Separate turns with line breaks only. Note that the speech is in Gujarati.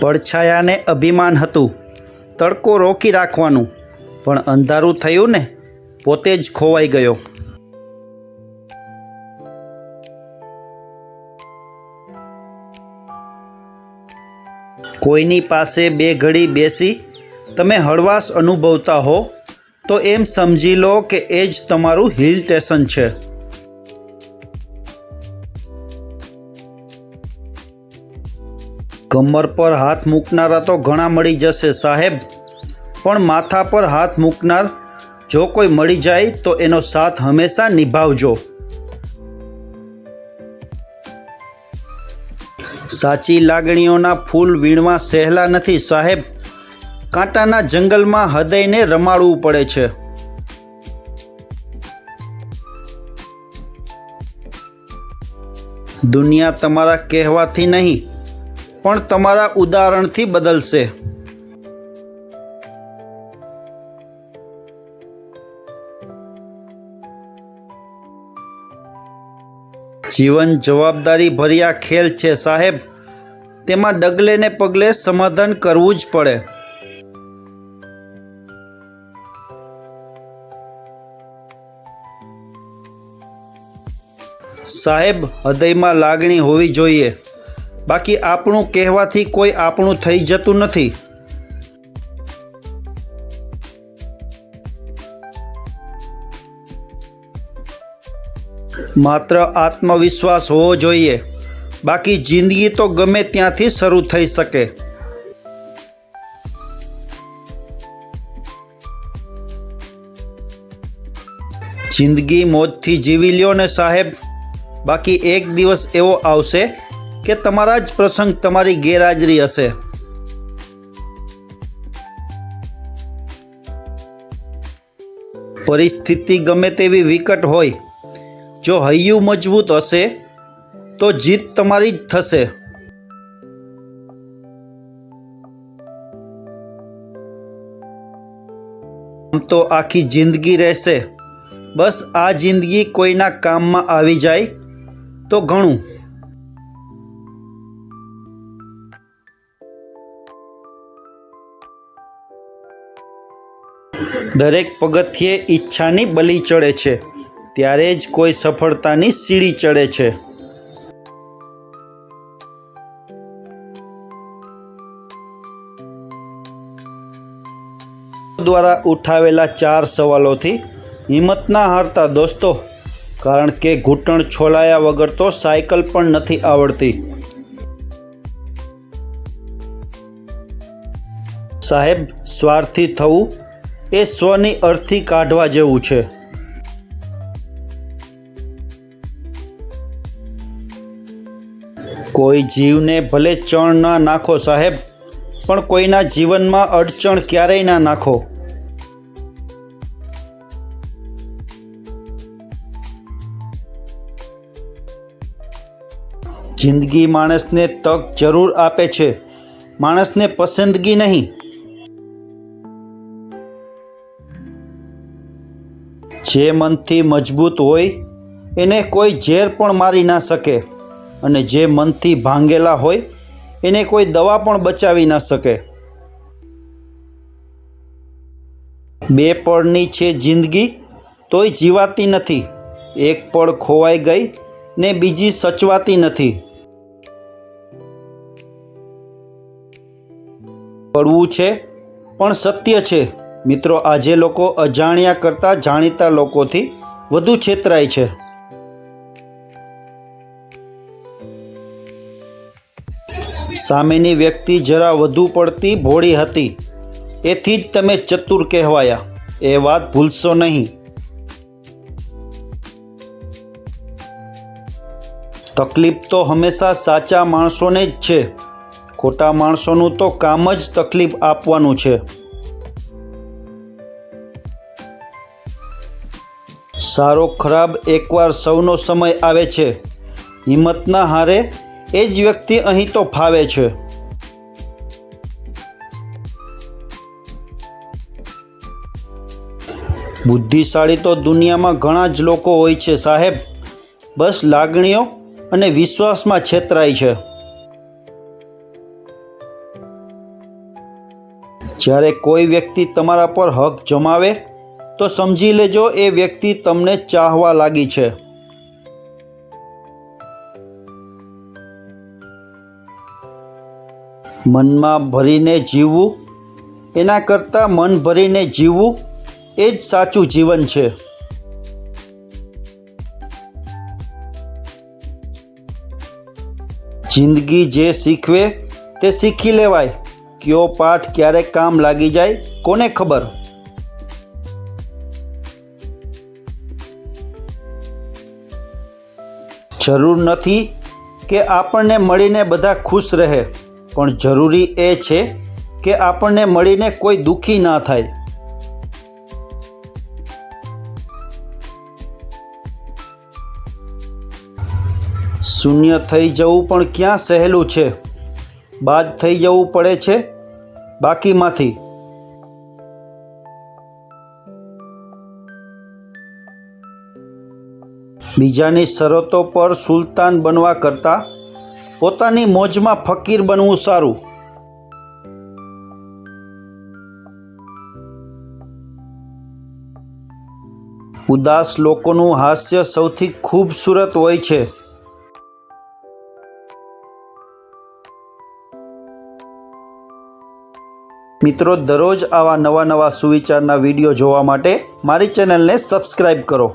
પડછાયાને અભિમાન હતું. તડકો રોકી રાખવાનું. પણ અંધારું થયું ને, પોતે જ ખોવાઈ ગયો. કોઈની પાસે બે ઘડી બેસી તમે હળવાશ અનુભવતા હો, તો એમ સમજી લો કે એ જ તમારું હિલ સ્ટેશન છે. કમર પર હાથ મૂકનારા તો ઘણા મળી જશે સાહેબ. પણ માથા પર હાથ મૂકનાર જો કોઈ મળી જાય તો એનો સાથ હંમેશા નિભાવજો. સાચી લાગણીઓના ફૂલ વીણવા સહેલા નથી સાહેબ. કાંટાના જંગલમાં હૃદયને રમાડવું પડે છે. દુનિયા તમારા કહેવાથી નહીં પણ તમારા ઉદાહરણથી બદલશે. જીવન જવાબદારી ભર્યા ખેલ છે, સાહેબ. તેમાં ડગલે ને પગલે સમાધાન કરવું જ પડે. સાહેબ, હૃદયમાં લાગણી હોવી જોઈએ. બાકી આપણું કહેવાથી કોઈ આપણું થઈ જતું નથી. માત્ર આત્મવિશ્વાસ હોવો જોઈએ. બાકી જિંદગી તો ગમે ત્યાંથી શરૂ થઈ શકે. જિંદગી મોજથી જીવી લ્યો ને સાહેબ. બાકી એક દિવસ એવો આવશે કે તમારા જ પ્રસંગ તમારી ગેરહાજરી હશે. પરિસ્થિતિ ગમે તેવી વિકટ હોય, જો હૈયું મજબૂત હશે, તો જીત તમારી જ થશે. આમ તો આખી જિંદગી રહેશે. બસ આ જિંદગી કોઈના કામમાં આવી જાય તો ઘણું. દરેક પગથિયે ઈચ્છાની બલી ચડે છે. ત્યારે જ કોઈ સફળતાની સીડી ચડે છે. દ્વારા ઉઠાવેલા ચાર સવાલોથી હિંમત ના હારતા દોસ્તો, કારણ કે ઘૂંટણ છોલાયા વગર તો સાયકલ પણ નથી આવડતી. સાહેબ, સ્વાર્થી થવું એ સ્વની અર્થી કાઢવા જેવું છે. કોઈ જીવને ભલે ચણ ના નાખો સાહેબ, પણ કોઈના જીવનમાં અડચણ ક્યારેય ના નાખો. જિંદગી માણસને તક જરૂર આપે છે. માણસને પસંદગી નહીં જે મનથી મજબૂત હોય, એને કોઈ ઝેર પણ મારી ના શકે. અને જે મનથી ભાંગેલા હોય, એને કોઈ દવા પણ બચાવી ના શકે. બે પળની છે જિંદગી, તોય જીવાતી નથી. એક પળ ખોવાઈ ગઈ ને બીજી સચવાતી નથી. પડવું છે, પણ સત્ય છે. મિત્રો આજે લોકો અજાણ્યા કરતાં જાણીતા લોકોથી વધુ છેતરાય છે. સામેની વ્યક્તિ જરા વધુ પડતી ભોળી હતી. એથી જ તમે ચતુર કહેવાયા. એ વાત ભૂલશો નહીં. તકલીફ તો હંમેશા સાચા માણસોને જ છે. ખોટા માણસોનું તો કામ જ તકલીફ આપવાનું છે. સારો ખરાબ એકવાર સૌનો સમય આવે છે. હિંમતના હારે એ જ વ્યક્તિ અહીં તો ફાવે છે. બુદ્ધિશાળી તો દુનિયામાં ઘણા જ લોકો હોય છે સાહેબ. બસ લાગણીઓ અને વિશ્વાસમાં છેતરાય છે. જ્યારે કોઈ વ્યક્તિ તમારા પર હક જમાવે તો સમજી લેજો, એ વ્યક્તિ તમને ચાહવા લાગી છે. મનમાં ભરીને જીવવું, એના કરતાં મન ભરીને જીવવું, એ જ સાચું જીવન છે. જિંદગી જે શીખવે, તે શીખી લેવાય. કયો પાઠ ક્યારે કામ લાગી જાય, કોને ખબર? જરૂર નથી કે આપણને મળીને બધા ખુશ રહે. પણ જરૂરી એ છે કે આપણને મળીને કોઈ દુઃખી ના થાય. શૂન્ય થઈ જવું પણ ક્યાં સહેલું છે? બાદ થઈ જવું પડે છે બાકીમાંથી. બીજાની શરતો પર સુલતાન બનવા કરતાં પોતાની મોજમાં ફકીર બનવું સારું. ઉદાસ લોકોનું હાસ્ય સૌથી ખૂબસૂરત હોય છે. મિત્રો, દરરોજ આવા નવા નવા સુવિચારના વીડિયો જોવા માટે મારી ચેનલને સબસ્ક્રાઈબ કરો.